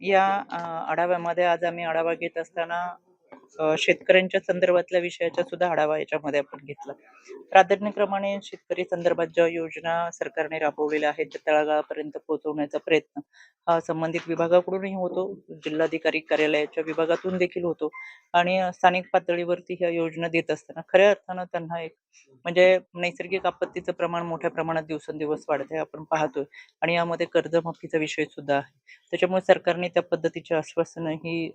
या आढाव्यामध्ये आज आम्ही आढावा घेत असताना शेतकऱ्यांच्या संदर्भातल्या विषयाचा सुद्धा आढावा याच्यामध्ये आपण घेतला. प्राधान्यक्रमाने शेतकरी संदर्भात ज्या योजना सरकारने राबवलेल्या आहेत, त्या तळागाळापर्यंत पोहोचवण्याचा प्रयत्न हा संबंधित विभागाकडूनही होतो, जिल्हाधिकारी कार्यालयाच्या विभागातून देखील होतो आणि स्थानिक पातळीवरती ह्या योजना देत असताना खऱ्या अर्थानं त्यांना एक म्हणजे नैसर्गिक आपत्तीचं प्रमाण मोठ्या प्रमाणात दिवसेंदिवस वाढतंय आपण पाहतोय आणि यामध्ये कर्जमाफीचा विषय सुद्धा आहे. त्याच्यामुळे सरकारने त्या पद्धतीची आश्वासनं ही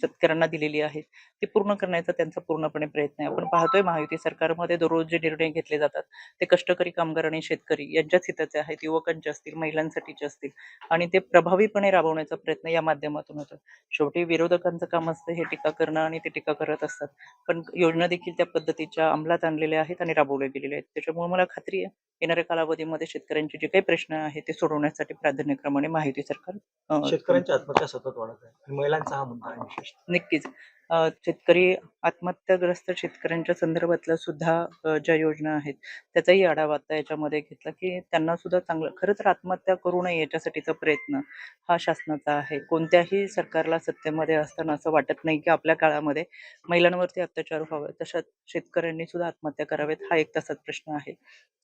शेतकऱ्यांना दिलेली आहेत. ती पूर्ण करण्याचा त्यांचा पूर्णपणे प्रयत्न आहे. आपण पाहतोय महायुती सरकारमध्ये दररोज जे निर्णय घेतले जातात, ते कष्टकरी कामगार आणि शेतकरी यांच्याच हिताचे आहेत. युवकांचे असतील, महिलांसाठीचे असतील आणि ते प्रभावीपणे राबवण्याचा प्रयत्न या माध्यमातून होतो. शेवटी विरोधकांचं काम असतं हे टीका करणं आणि ते टीका करत असतात. पण योजना देखील त्या पद्धतीच्या अंमलात आणलेल्या आहेत आणि राबवल्या गेलेल्या आहेत. त्याच्यामुळे मला खात्री आहे, येणाऱ्या कालावधीमध्ये शेतकऱ्यांचे जे काही प्रश्न आहेत, ते सोडवण्यासाठी प्राधान्यक्रमाने माहिती सरकार अ, शेतकऱ्यांची आत्महत्या सतत वाढत आहे आणि महिलांचा हा मुद्दा आहे विशेष नक्कीच. शेतकरी आत्महत्याग्रस्त शेतकऱ्यांच्या संदर्भातल्या सुद्धा ज्या योजना आहेत, त्याचाही आढावा आता याच्यामध्ये घेतला, की त्यांना सुद्धा चांगलं खरं तर आत्महत्या करू नये याच्यासाठीचा प्रयत्न हा शासनाचा आहे. कोणत्याही सरकारला सत्तेमध्ये असताना असं वाटत नाही, की आपल्या काळामध्ये महिलांवरती अत्याचार व्हावे. तशात शेतकऱ्यांनी सुद्धा आत्महत्या करावेत हा एक तसाच प्रश्न आहे,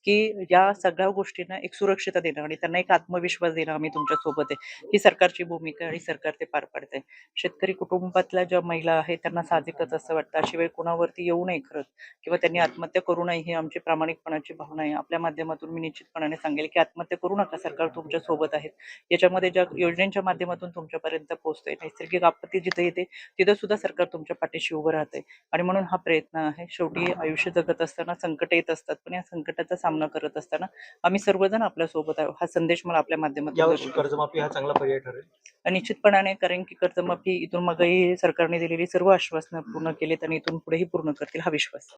की या सगळ्या गोष्टींना एक सुरक्षितता देणं आणि त्यांना एक आत्मविश्वास देणं आम्ही तुमच्यासोबत आहे. ही सरकारची भूमिका आणि सरकार ते पार पाडते शेतकरी कुटुंबातल्या ज्या महिला आहेत त्यांना साहजिकच असं वाटतं अशी वेळ कोणावरती येऊ नये खरंच किंवा त्यांनी आत्महत्या करू नये ही आमची प्रामाणिकपणाची भावना आहे. आपल्या माध्यमातून मी निश्चितपणाने सांगेल, की आत्महत्या करू नका. सरकार तुमच्यासोबत आहे. याच्यामध्ये ज्या योजनेच्या माध्यमातून तुमच्यापर्यंत पोहोचतंय, नैसर्गिक आपत्ती जिथे येते तिथं सुद्धा सरकार तुमच्या पाठीशी उभं राहतंय आणि म्हणून हा प्रयत्न आहे. शेवटी आयुष्य जगत असताना संकट येत असतात, पण या संकटाचा सामना करत असताना आम्ही सर्वजण आपल्यासोबत आहोत. हा संदेश मला आपल्या माध्यमातून कर्जमाफी हा चांगला पर्याय ठरेल निश्चितपणाने कारण की कर्जमाफी इथून मागेही सरकारने दिलेली सर्व आश्वासनं पूर्ण केलीत आणि इथून पुढेही पूर्ण करतील हा विश्वास.